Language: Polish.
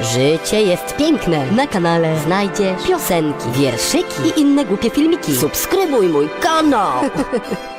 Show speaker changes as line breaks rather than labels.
Życie jest piękne. Na kanale znajdziesz piosenki, wierszyki i inne głupie filmiki. Subskrybuj mój kanał.